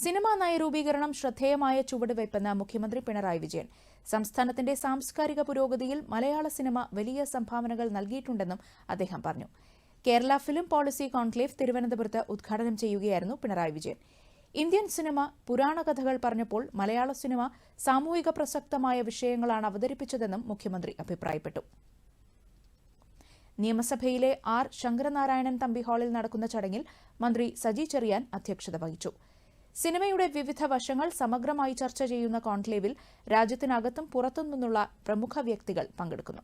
Cinema നയരൂപീകരണം ശ്രദ്ധേയമായ ചുവടുവയ്പെന്ന് മുഖ്യമന്ത്രി പിണറായി വിജയൻ. സംസ്ഥാനത്തിന്റെ സാംസ്കാരിക പുരോഗതിയിൽ മലയാള സിനിമ വലിയ സംഭാവനകൾ നൽകിയിട്ടുണ്ടെന്നും അദ്ദേഹം പറഞ്ഞു. കേരള ഫിലിം പോളിസി കോൺക്ലേവ് തിരുവനന്തപുരത്ത് ഉദ്ഘാടനം ചെയ്യുകയായിരുന്നു പിണറായി വിജയൻ. ഇന്ത്യൻ സിനിമ പുരാണ കഥകൾ പറഞ്ഞപ്പോൾ മലയാള സിനിമ സാമൂഹിക പ്രസക്തമായ വിഷയങ്ങളാണ് അവതരിപ്പിച്ചതെന്നും മുഖ്യമന്ത്രി അഭിപ്രായപ്പെട്ടു. നിയമസഭയിലെ ആർ. ശങ്കരനാരായണൻ തമ്പി ഹാളിൽ നടക്കുന്ന ചടങ്ങിൽ മന്ത്രി സജി ചെറിയാൻ അധ്യക്ഷത വഹിച്ചു. സിനിമയുടെ വിവിധ വശങ്ങൾ സമഗ്രമായി ചർച്ച ചെയ്യുന്ന കോൺക്ലേവിൽ രാജ്യത്തിനകത്തും പുറത്തും നിന്നുള്ള പ്രമുഖ വ്യക്തികൾ പങ്കെടുക്കുന്നു.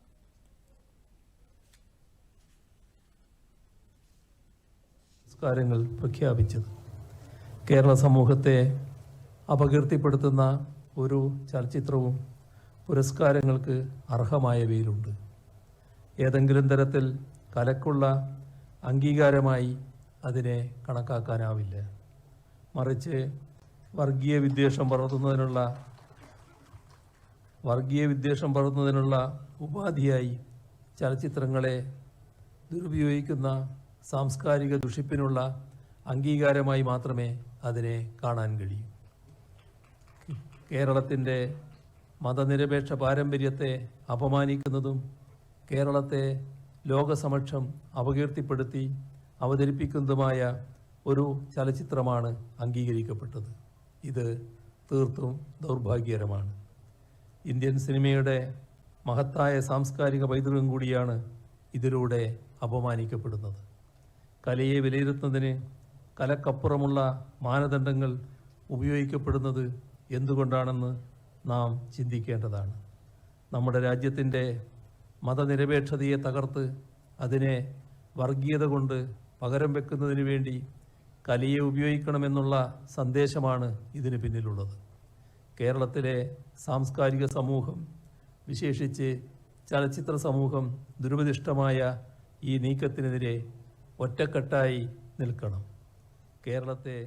പ്രഖ്യാപിച്ചത്. കേരള സമൂഹത്തെ അപകീർത്തിപ്പെടുത്തുന്ന ഒരു ചലച്ചിത്രവും പുരസ്കാരങ്ങൾക്ക് അർഹമായവയിലുണ്ട് ഏതെങ്കിലും തരത്തിൽ കലക്കുള്ള അംഗീകാരമായി അതിനെ കണക്കാക്കാനാവില്ല. മറിച്ച് വർഗീയ വിദ്വേഷം പടർത്തുന്നതിനുള്ള വർഗീയ വിദ്വേഷം പടർത്തുന്നതിനുള്ള ഉപാധിയായി ചലച്ചിത്രങ്ങളെ ദുരുപയോഗിക്കുന്ന സാംസ്കാരിക ദുഷിപ്പിനുള്ള അംഗീകാരമായി മാത്രമേ അതിനെ കാണാൻ കഴിയൂ. കേരളത്തിന്റെ മതനിരപേക്ഷ പാരമ്പര്യത്തെ അപമാനിക്കുന്നതും കേരളത്തെ ലോകസമക്ഷം അപകീർത്തിപ്പെടുത്തി അവതരിപ്പിക്കുന്നതുമായ ഒരു ചലച്ചിത്രമാണ് അംഗീകരിക്കപ്പെട്ടത്. ഇത് തീർത്തും ദൗർഭാഗ്യകരമാണ്. ഇന്ത്യൻ സിനിമയുടെ മഹത്തായ സാംസ്കാരിക പൈതൃകം കൂടിയാണ് ഇതിലൂടെ അപമാനിക്കപ്പെടുന്നത്. കലയെ വിലയിരുത്തുന്നതിന് കലക്കപ്പുറമുള്ള മാനദണ്ഡങ്ങൾ ഉപയോഗിക്കപ്പെടുന്നത് എന്തുകൊണ്ടാണെന്ന് നാം ചിന്തിക്കേണ്ടതാണ്. നമ്മുടെ രാജ്യത്തിന്റെ മതനിരപേക്ഷതയെ തകർത്ത് അതിനെ വർഗീയത കൊണ്ട് പകരം വെക്കുന്നതിന് വേണ്ടി കലയെ ഉപയോഗിക്കണമെന്നുള്ള സന്ദേശമാണ് ഇതിന് പിന്നിലുള്ളത്. കേരളത്തിലെ സാംസ്കാരിക സമൂഹം വിശേഷിച്ച് ചലച്ചിത്ര സമൂഹം ദുരുപദിഷ്ടമായ ഈ നീക്കത്തിനെതിരെ ഒറ്റക്കെട്ടായി നിൽക്കണം. കേരളത്തെ